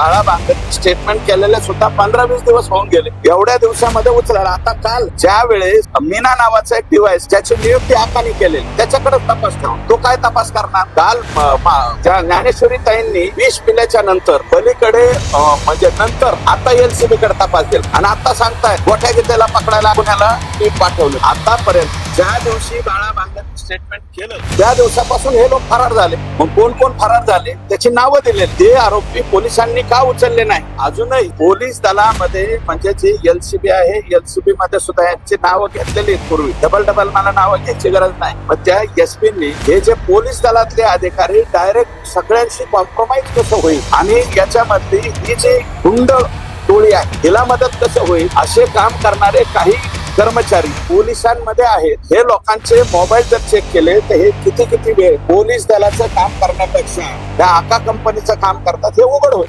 बाळा बांगर स्टेटमेंट केलेले सुद्धा पंधरा वीस दिवस होऊन गेले. एवढ्या दिवसामध्ये उचलला आता काल ज्या वेळेस मीना नावाचा एक डिव्हाइस ज्याची नियुक्ती आकाने केलेली त्याच्याकडे तपास ठेवून. तो काय तपास करणार? काल ज्ञानेश्वरी ताईंनी विष पिल्याच्या नंतर पलीकडे म्हणजे नंतर आता एलसीबी कडे तपास केला. आणि आता सांगताय गोठ्या गीतेला पकडायला पुण्याला टीप पाठवलं. आतापर्यंत ज्या दिवशी बाळा बांगर स्टेटमेंट केलं त्या दिवसापासून हे लोक फरार झाले. मग कोण कोण फरार झाले? त्याची नावं दिले ते आरोपी पोलिसांनी का उचलले नाही? अजूनही पोलीस दलामध्ये म्हणजे जी एलसीबी आहे एलसीबी मध्ये सुद्धा यांची नावं घेतलेली पूर्वी. डबल डबल मला नावं घ्यायची गरज नाही. मग त्या एसपींनी हे जे पोलीस दलातले अधिकारी डायरेक्ट सगळ्यांशी कॉम्प्रोमाइज कसं होईल? आणि याच्यामधली ही जी गुंड टोळी आहे हिला मदत कसं होईल? असे काम करणारे काही कर्मचारी पोलिसांमध्ये आहेत. हे लोकांचे मोबाईल जर चेक केले तर हे किती किती वेळ पोलीस दलाचं काम करण्यापेक्षा त्या आका कंपनीचं काम करतात हे उघड होईल.